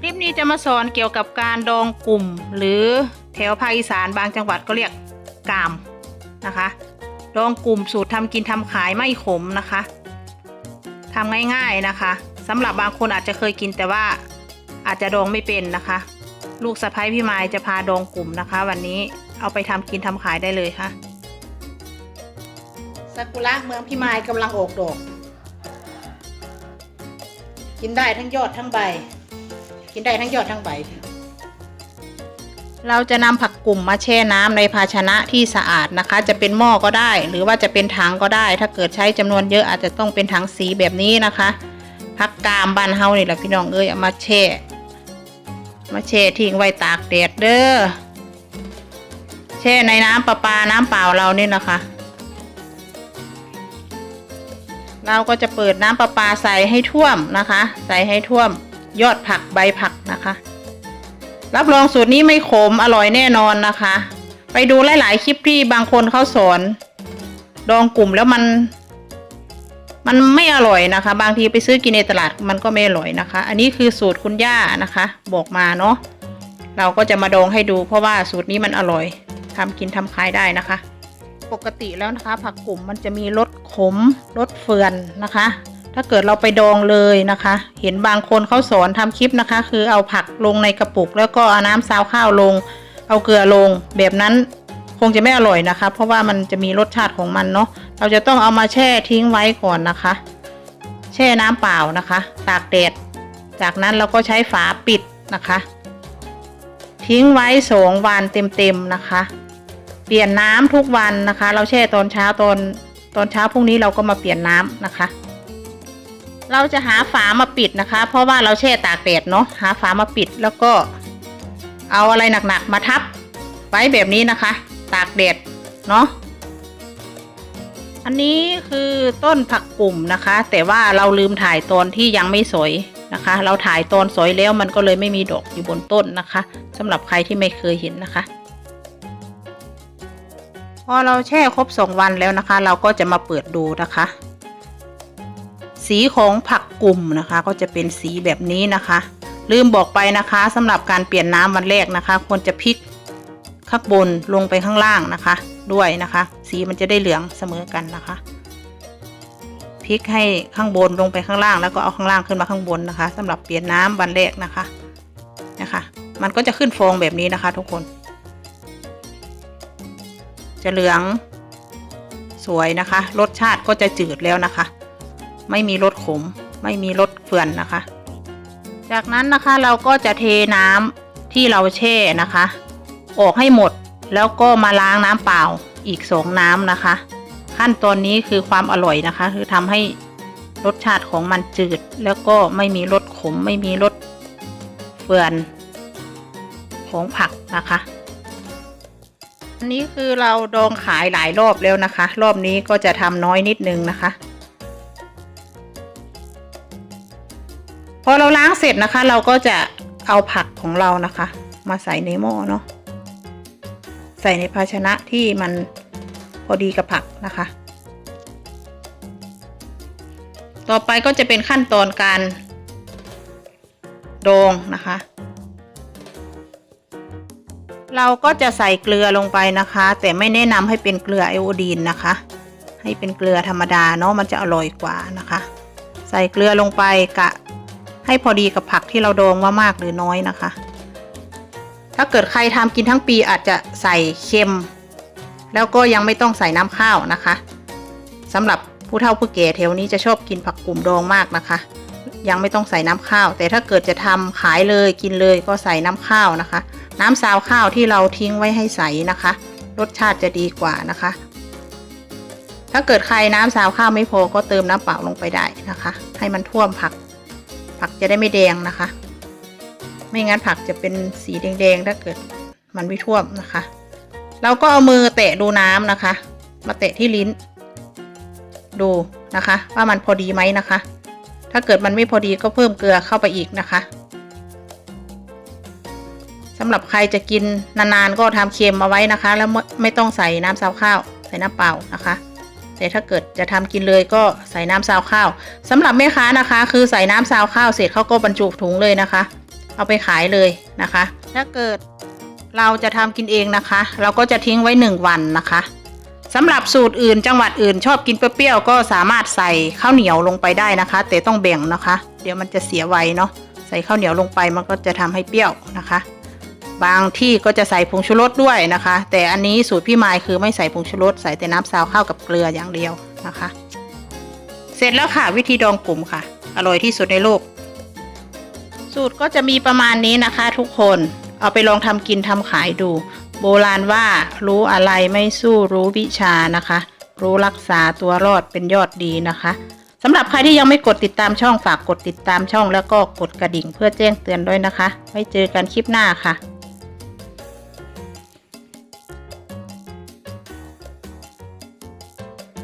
คลิปนี้จะมาสอนเกี่ยวกับการดองกลุ่ม หรือแถวภาคอีสานบางจังหวัดก็เรียกกามนะคะ ดองกลุ่มสูตรทำกินทำขายไม่ขมนะคะทำง่ายๆนะคะสำหรับบางคนอาจจะเคยกินแต่ว่าอาจจะดองไม่เป็นนะคะ ลูกสะพ้ยพี่ไม้จะพาดองกลุ่มนะคะ วันนี้เอาไปทำกินทำขายได้เลยค่ะซากุระเมืองพี่ไม้กำลังออกดอก กินได้ทั้งยอดทั้งใบ กินได้ทั้งยอดทั้งใบ เราจะนำผักกลุ่มมาแช่น้ำในภาชนะที่สะอาดนะคะ จะเป็นหม้อก็ได้ หรือว่าจะเป็นถังก็ได้ ถ้าเกิดใช้จำนวนเยอะอาจจะต้องเป็นถังสีแบบนี้นะคะผักกามบ้านเฮานี่แหละพี่น้องเอ้ยเอามาแช่มาแช่ทิ้งไว้ตากแดดเด้อแช่ในน้ำประปาน้ำเปล่าเรานี่นะคะ เราก็จะเปิดน้ำประปาใส่ให้ท่วมนะคะ ใส่ให้ท่วม ยอดผักใบผักนะคะ รับรองสูตรนี้ไม่ขมอร่อยแน่นอนนะคะ ไปดูหลาย ๆ คลิปที่บางคนเขาสอนดองกลุ่มแล้วมัน มันไม่อร่อยนะคะ บางทีไปซื้อกินในตลาดมันก็ไม่อร่อยนะคะ อันนี้คือสูตรคุณย่านะคะ บอกมาเนาะเราก็จะมาดองให้ดูเพราะว่าสูตรนี้มันอร่อยทำกินทำขายได้นะคะ ปกติแล้วนะคะ ผักกลุ่มมันจะมีรสขมรสเฟือนนะคะ ถ้าเกิดเราไปดองเลยนะคะ เห็นบางคนเขาสอนทำคลิปนะคะ คือเอาผักลงในกระปุก แล้วก็เอาน้ำซาวข้าวลง เอาเกลือลงแบบนั้นคงจะไม่อร่อยนะคะ เพราะว่ามันจะมีรสชาติของมันเนาะเราจะต้องเอามาแช่ทิ้งไว้ก่อนนะคะ แช่น้ำเปล่านะคะ ตากแดดจากนั้นเราก็ใช้ฝาปิดนะคะ ทิ้งไว้สองวันเต็มๆนะคะ เปลี่ยนน้ำทุกวันนะคะ เราแช่ตอนเช้าตอนตอนเช้าพรุ่งนี้เราก็มาเปลี่ยนน้ำนะคะ เราจะหาฝามาปิดนะคะ เพราะว่าเราแช่ตากแดดเนาะหาฝามาปิดแล้วก็ เอาอะไรหนักๆมาทับ ไว้แบบนี้นะคะ ตากแดดเนาะอันนี้คือต้นผักกลุ่มนะคะ แต่ว่าเราลืมถ่ายตอนที่ยังไม่สวยนะคะ เราถ่ายตอนสวยแล้วมันก็เลยไม่มีดอกอยู่บนต้นนะคะสำหรับใครที่ไม่เคยเห็นนะคะ พอเราแช่ครบสองวันแล้วนะคะ เราก็จะมาเปิดดูนะคะ สีของผักกลุ่มนะคะ ก็จะเป็นสีแบบนี้นะคะ ลืมบอกไปนะคะสำหรับการเปลี่ยนน้ำวันแรกนะคะ ควรจะพลิกข้างบนลงไปข้างล่างนะคะ ด้วยนะคะ สีมันจะได้เหลืองเสมอกันนะคะพลิกให้ข้างบนลงไปข้างล่าง แล้วก็เอาข้างล่างขึ้นมาข้างบนนะคะสำหรับเปลี่ยนน้ำวันแรกนะคะนะคะ มันก็จะขึ้นฟองแบบนี้นะคะ ทุกคน จะเหลืองสวยนะคะ รสชาติก็จะจืดแล้วนะคะ ไม่มีรสขม ไม่มีรสเฟื่อนนะคะ จากนั้นนะคะเราก็จะเทน้ำที่เราแช่นะคะ ออกให้หมดแล้วก็มาล้างน้ำเปล่าอีกสองน้ำนะคะ ขั้นตอนนี้คือความอร่อยนะคะ คือทำให้รสชาติของมันจืด แล้วก็ไม่มีรสขม ไม่มีรสเฟื่อนของผักนะคะอันนี้คือเราดองขายหลายรอบแล้วนะคะ รอบนี้ก็จะทำน้อยนิดนึงนะคะ พอเราล้างเสร็จนะคะ เราก็จะเอาผักของเรานะคะ มาใส่ในหม้อเนาะใส่ในภาชนะที่มันพอดีกับผักนะคะ ต่อไปก็จะเป็นขั้นตอนการดองนะคะ เราก็จะใส่เกลือลงไปนะคะ แต่ไม่แนะนำให้เป็นเกลือไอโอดีนนะคะ ให้เป็นเกลือธรรมดาเนาะมันจะอร่อยกว่านะคะ ใส่เกลือลงไปกะ ให้พอดีกับผักที่เราดองว่ามากหรือน้อยนะคะ ถ้าเกิดใครทำกินทั้งปีอาจจะใส่เค็ม แล้วก็ยังไม่ต้องใส่น้ำข้าวนะคะสำหรับผู้เฒ่าผู้แก่แถวนี้จะชอบกินผักกลุ่มดองมากนะคะ ยังไม่ต้องใส่น้ำข้าว แต่ถ้าเกิดจะทำขายเลยกินเลยก็ใส่น้ำข้าวนะคะ น้ำซาวข้าวที่เราทิ้งไว้ให้ใสนะคะ รสชาติจะดีกว่านะคะ ถ้าเกิดใครน้ำซาวข้าวไม่พอก็เติมน้ำเปล่าลงไปได้นะคะ ให้มันท่วมผักผัก จะได้ไม่แดงนะคะ ไม่งั้นผักจะเป็นสีแดงๆถ้าเกิดมันไม่ท่วมนะคะ เราก็เอามือแตะดูน้ำนะคะ มาแตะที่ลิ้น ดูนะคะ ว่ามันพอดีไหมนะคะ ถ้าเกิดมันไม่พอดีก็เพิ่มเกลือเข้าไปอีกนะคะสำหรับใครจะกินนานๆก็ทำเค็มเอาไว้นะคะ แล้วไม่ไม่ต้องใส่น้ำซาวข้าว ใส่น้ำเปล่านะคะ แต่ถ้าเกิดจะทำกินเลยก็ใส่น้ำซาวข้าวสำหรับแม่ค้านะคะ คือใส่น้ำซาวข้าวเสร็จเขาก็บรรจุถุงเลยนะคะ เอาไปขายเลยนะคะ ถ้าเกิดเราจะทำกินเองนะคะ เราก็จะทิ้งไว้หนึ่งวันนะคะสำหรับสูตรอื่นจังหวัดอื่นชอบกินเปรี้ยวก็สามารถใส่ข้าวเหนียวลงไปได้นะคะ แต่ต้องแบ่งนะคะ เดี๋ยวมันจะเสียไวเนาะใส่ข้าวเหนียวลงไปมันก็จะทำให้เปรี้ยวนะคะ บางที่ก็จะใส่ผงชูรสด้วยนะคะ แต่อันนี้สูตรพี่ไมายคือไม่ใส่ผงชูรสใส่แต่น้ำซาวข้าวกับเกลืออย่างเดียวนะคะ เสร็จแล้วค่ะวิธีดองกลุ่มค่ะ อร่อยที่สุดในโลก สูตรก็จะมีประมาณนี้นะคะ ทุกคนเอาไปลองทำกินทำขายดู โบราณว่ารู้อะไรไม่สู้รู้วิชานะคะ รู้รักษาตัวรอดเป็นยอดดีนะคะสำหรับใครที่ยังไม่กดติดตามช่องฝากกดติดตามช่องแล้วก็กดกระดิ่งเพื่อแจ้งเตือนด้วยนะคะ ไว้เจอกันคลิปหน้าค่ะ